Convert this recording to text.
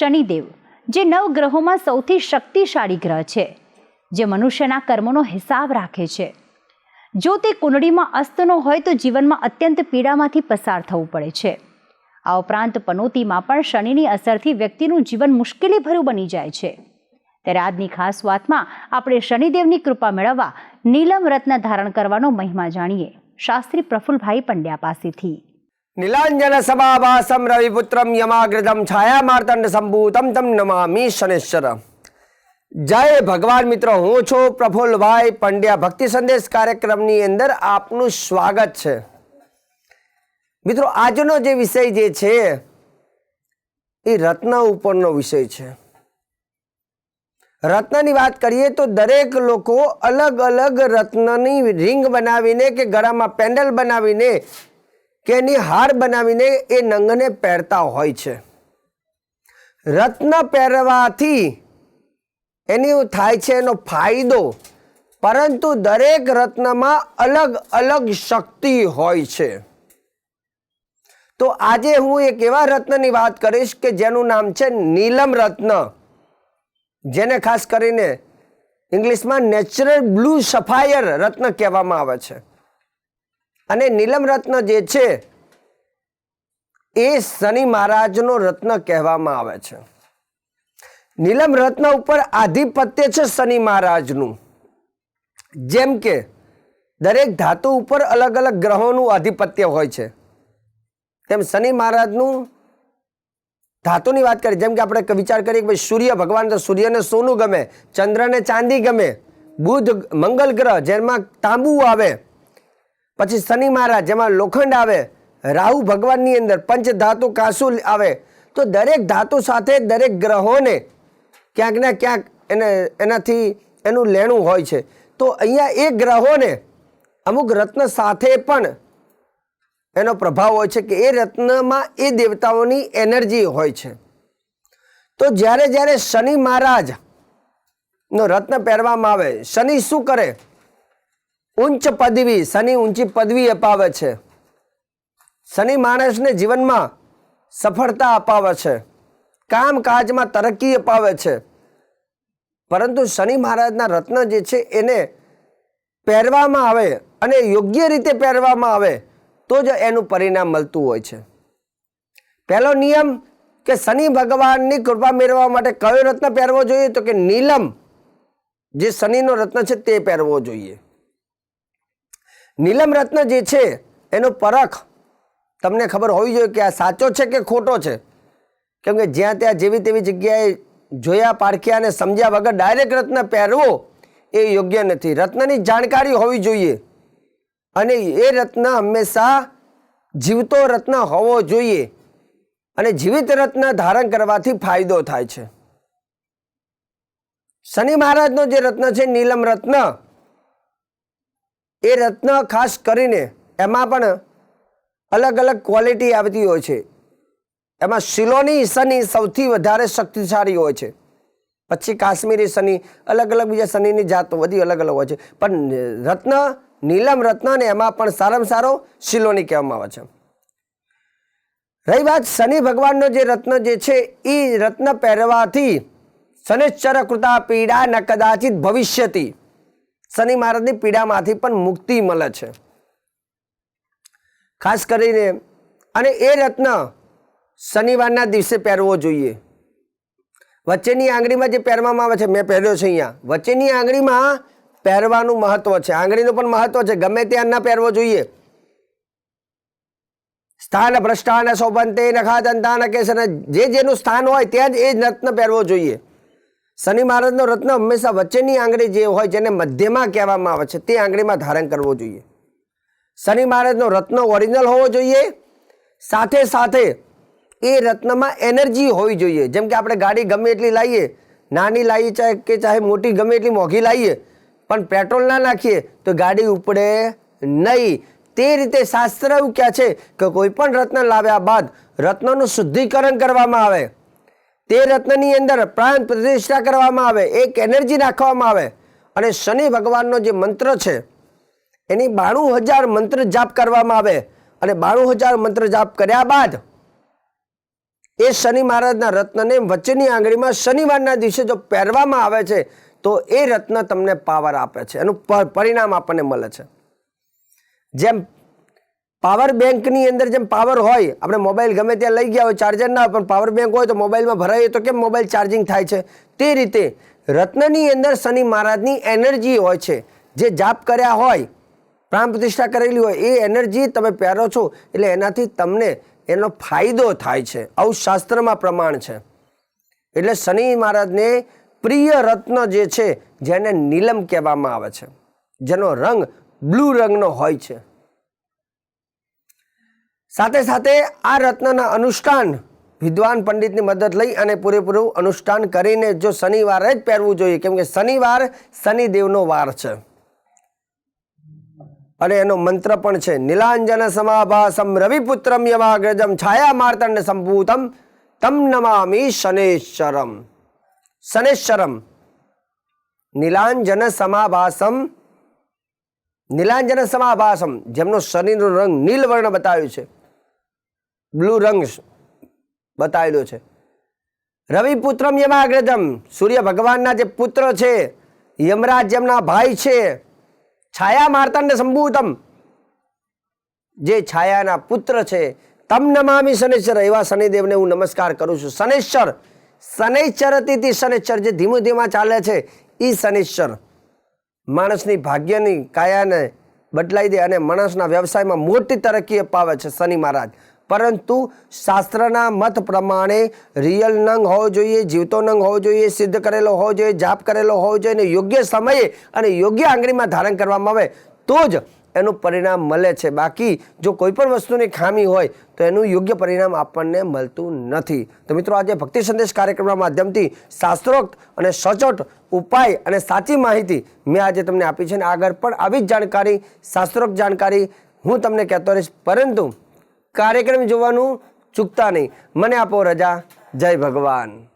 શનિદેવ, જે નવ ગ્રહોમાં સૌથી શક્તિશાળી ગ્રહ છે, જે મનુષ્યના કર્મોનો હિસાબ રાખે છે. જો તે કુંડળીમાં અસ્તનો હોય તો જીવનમાં અત્યંત પીડામાંથી પસાર થવું પડે છે. આ ઉપરાંત પનોતીમાં પણ શનિની અસરથી વ્યક્તિનું જીવન મુશ્કેલીભર્યું બની જાય છે. ત્યારે આજની ખાસ વાતમાં આપણે શનિદેવની કૃપા મેળવવા નીલમ રત્ન ધારણ કરવાનો મહિમા જાણીએ. શાસ્ત્રી પ્રફુલભાઈ પંડ્યા પાસેથી. નીલાંજન સભાવાસમ રવિપુત્રમ યમાગ્રતમ છાયામાર્તંડ સંભૂતમ તમ નમામી શનેશ્વર જય ભગવાન મિત્રો હું છું પ્રફુલ્લભાઈ પંડ્યા ભક્તિ સંદેશ કાર્યક્રમની અંદર આપનું સ્વાગત છે મિત્રો આજનો જે વિષય જે છે એ રત્ન ઉપરનો વિષય છે રત્નની વાત કરીએ તો દરેક લોકો અલગ અલગ રત્નની રિંગ બનાવીને કે ગળામાં પેન્ડલ બનાવીને કે એની હાર બનાવીને એ નંગને પહેરતા હોય છે. રત્ન પહેરવાથી એની થાય છે એનો ફાયદો, પરંતુ દરેક રત્નમાં અલગ અલગ શક્તિ હોય છે. તો આજે હું એક એવા રત્નની વાત કરીશ કે જેનું નામ છે નીલમ રત્ન, જેને ખાસ કરીને ઇંગ્લિશમાં નેચરલ બ્લુ સફાયર રત્ન કહેવામાં આવે છે. અને નીલમ રત્ન જે છે, એ શનિ મહારાજનો રત્ન કહેવામાં આવે છે. નીલમ રત્ન ઉપર આધિપત્ય છે શનિ મહારાજનું. જેમ કે, દરેક ધાતુ ઉપર અલગ અલગ ગ્રહોનું આધિપત્ય હોય છે. તેમ શનિ મહારાજનું ધાતુની વાત કરીએ, જેમ કે આપણે વિચાર કરીએ કે ભાઈ સૂર્ય ભગવાન તો સૂર્યને સોનું ગમે, ચંદ્રને ચાંદી ગમે, બુધ મંગલ ગ્રહ જેમાં તાંબુ આવે પછી શનિ મહારાજ, જેમાં લોખંડ આવે, રાહુ ભગવાનની અંદર પંચ ધાતુ કાસુ આવે, તો દરેક ધાતુ સાથે દરેક ગ્રહોને ક્યાંક ને ક્યાંક એને, એનાથી એનું લેણું હોય છે. તો અહીંયા એ ગ્રહોને અમુક રત્ન સાથે પણ એનો પ્રભાવ હોય છે કે એ રત્નમાં એ દેવતાઓની એનર્જી હોય છે. તો જ્યારે જ્યારે શનિ મહારાજ નો રત્ન પહેરવામાં આવે, શનિ શું કરે? ઉચ્ચ પદવી, શનિ ઊંચી પદવી અપાવે છે. શનિ માણસને જીવનમાં સફળતા અપાવે છે. કામકાજમાં તરક્કી અપાવે છે. પરંતુ શનિ મહારાજના રત્ન જે છે એને પહેરવામાં આવે અને યોગ્ય રીતે પહેરવામાં આવે, તો જ એનું પરિણામ મળતું હોય છે. પહેલો નિયમ કે શનિ ભગવાનની કૃપા મેળવવા માટે કયો રત્ન પહેરવો જોઈએ? તો કે નીલમ, જે શનિનો રત્ન છે તે પહેરવો જોઈએ. નીલમ રત્ન જે છે, એનો પરખ તમને ખબર હોવી જોઈએ કે આ સાચો છે કે ખોટો છે? કેમ કે જ્યાં ત્યાં જેવી તેવી જગ્યાએ જોયા, પારખ્યા અને સમજ્યા વગર ડાયરેક્ટ રત્ન પહેરવો એ યોગ્ય નથી. રત્નની જાણકારી હોવી જોઈએ અને એ રત્ન હંમેશા જીવતો રત્ન હોવો જોઈએ અને જીવિત રત્ન ધારણ કરવાથી ફાયદો થાય છે. શનિ મહારાજનો જે રત્ન છે, નીલમ રત્ન એ રત્ન ખાસ કરીને એમાં પણ અલગ અલગ ક્વોલિટી આવતી હોય છે. એમાં શિલોની શનિ સૌથી વધારે શક્તિશાળી હોય છે. પછી કાશ્મીરી શનિ, અલગ અલગ બીજા શનિની જાતો બધી અલગ અલગ હોય છે. પણ રત્ન, નીલમ રત્ન ને એમાં પણ સારામાં સારો શિલોની કહેવામાં આવે છે. રહી વાત શનિ ભગવાનનો જે રત્ન જે છે એ રત્ન પહેરવાથી શનિશ્ચર કૃતા પીડા ન કદાચિત ભવિષ્યથી શનિ મહારાજની પીડામાંથી પણ મુક્તિ મળે છે. ખાસ કરીને, અને એ રત્ન શનિવારના દિવસે પહેરવો જોઈએ. વચ્ચેની આંગળીમાં જે પહેરવામાં આવે છે, મેં પહેર્યો છે અહીંયા. વચ્ચેની આંગળીમાં પહેરવાનું મહત્વ છે. આંગળીનું પણ મહત્વ છે. ગમે ત્યાં ન પહેરવો જોઈએ. સ્થાન ભ્રષ્ટાન સોબંતે નખા દંતાન કેસન જે જેનું સ્થાન હોય, ત્યાં જ એ રત્ન પહેરવો જોઈએ. શનિ મહારાજનો રત્ન હંમેશા વચ્ચેની આંગળી જે હોય જેને મધ્યમાં કહેવામાં આવે છે, તે આંગળીમાં ધારણ કરવો જોઈએ. શનિ મહારાજનો રત્ન ઓરિજિનલ હોવો જોઈએ. સાથે સાથે એ રત્નમાં એનર્જી હોવી જોઈએ. જેમ કે આપણે ગાડી ગમે એટલી લાવીએ નાની લાવીએ ચાહે કે ચાહે મોટી ગમે એટલી મોંઘી લાવીએ પણ પેટ્રોલ ના નાખીએ તો ગાડી ઉપડે નહીં. તે રીતે શાસ્ત્ર એવું કહે છે કે કોઈ પણ રત્ન લાવ્યા બાદ રત્નનું શુદ્ધિકરણ કરવામાં આવે. તે રત્નની અંદર પ્રાણ પ્રતિષ્ઠા કરવામાં આવે, એક એનર્જી નાખવામાં આવે. અને શનિ ભગવાનનો જે મંત્ર છે, એની બાણું હજાર મંત્ર જાપ કરવામાં આવે. અને બાણું હજાર મંત્ર જાપ કર્યા બાદ એ શનિ મહારાજના રત્નને વચ્ચેની આંગળીમાં શનિવારના દિવસે જો પહેરવામાં આવે છે, તો એ રત્ન તમને પાવર આપે છે. એનું પરિણામ આપણને મળે છે. જેમ પાવર બેંકની અંદર જેમ પાવર હોય, આપણે મોબાઈલ ગમે ત્યાં લઈ ગયા હોય ચાર્જર ના પણ પાવર બેંક હોય તો મોબાઈલમાં ભરાઈએ તો કેમ મોબાઈલ ચાર્જિંગ થાય છે? તે રીતે રત્નની અંદર શનિ મહારાજની એનર્જી હોય છે. જે જાપ કર્યા હોય, પ્રાણ પ્રતિષ્ઠા કરેલી હોય, એ એનર્જી તમે પહેરો છો, એટલે એનાથી તમને એનો ફાયદો થાય છે. આવું શાસ્ત્રમાં પ્રમાણ છે. એટલે શનિ મહારાજને પ્રિય રત્ન જે છે, જેને નીલમ કહેવામાં આવે છે. જેનો રંગ બ્લુ રંગનો હોય છે. સાથે સાથે આ રત્નના અનુષ્ઠાન વિદ્વાન પંડિતની મદદ લઈ અને પૂરેપૂરું અનુષ્ઠાન કરીને જો શનિવારે જ પહેરવું જોઈએ, કેમ કે શનિવાર શનિદેવનો વાર છે. અને એનો મંત્ર પણ છે, નીલાંજન સમાભાસમ રવિપુત્રમ યમાગ્રજમ છાયા માર્તંડ સંભૂતમ તમ નમામી શનેશ્વરમ. શનેશ્વરમ. નીલાંજન સમાભાસમ નીલાંજન સમાભાસમ, જેમનો શનિનો રંગ નીલ વર્ણ બતાવ્યું છે. બ્લુ રંગ બતાવેલો છે. રવિ પુત્રમ યમાગ્રજમ સૂર્ય ભગવાનના જે પુત્ર છે, યમરાજ જેમના ભાઈ છે, છાયા માર્તંડ સંભૂતમ. જે છાયાના પુત્ર છે, તમ નમામી શનેશ્વર એવા શનિદેવને હું નમસ્કાર કરું છું. શનેશ્વર શનૈશ્ચરતીથી શનેશ્વર જે ધીમું ધીમા ચાલે છે એ શનિશ્ચર. માણસની ભાગ્યની કાયાને બદલાઈ દે અને માણસના વ્યવસાયમાં મોટી તરક્કી અપાવે છે શનિ મહારાજ. પરંતુ શાસ્ત્રના મત પ્રમાણે રિયલ નંગ હોવો જોઈએ, જીવતો નંગ હોવો જોઈએ, સિદ્ધ કરેલો હોવો જોઈએ, જાપ કરેલો હોવો જોઈએ અને યોગ્ય સમયે અને યોગ્ય આંગળીમાં ધારણ કરવામાં આવે, તો જ એનું પરિણામ મળે છે. બાકી જો કોઈ પણ વસ્તુની ખામી હોય, તો એનું યોગ્ય પરિણામ આપણને મળતું નથી. તો મિત્રો, આજે ભક્તિ સંદેશ કાર્યક્રમના માધ્યમથી શાસ્ત્રોક્ત અને સચોટ ઉપાય અને સાચી માહિતી મેં આજે તમને આપી છે અને આગળ પણ આવી જ જાણકારી, શાસ્ત્રોક્ત જાણકારી હું તમને કહેતો રહીશ. પરંતુ કાર્યક્રમ જોવાનું ચૂકતા નહીં. મને આપો રજા. જય ભગવાન.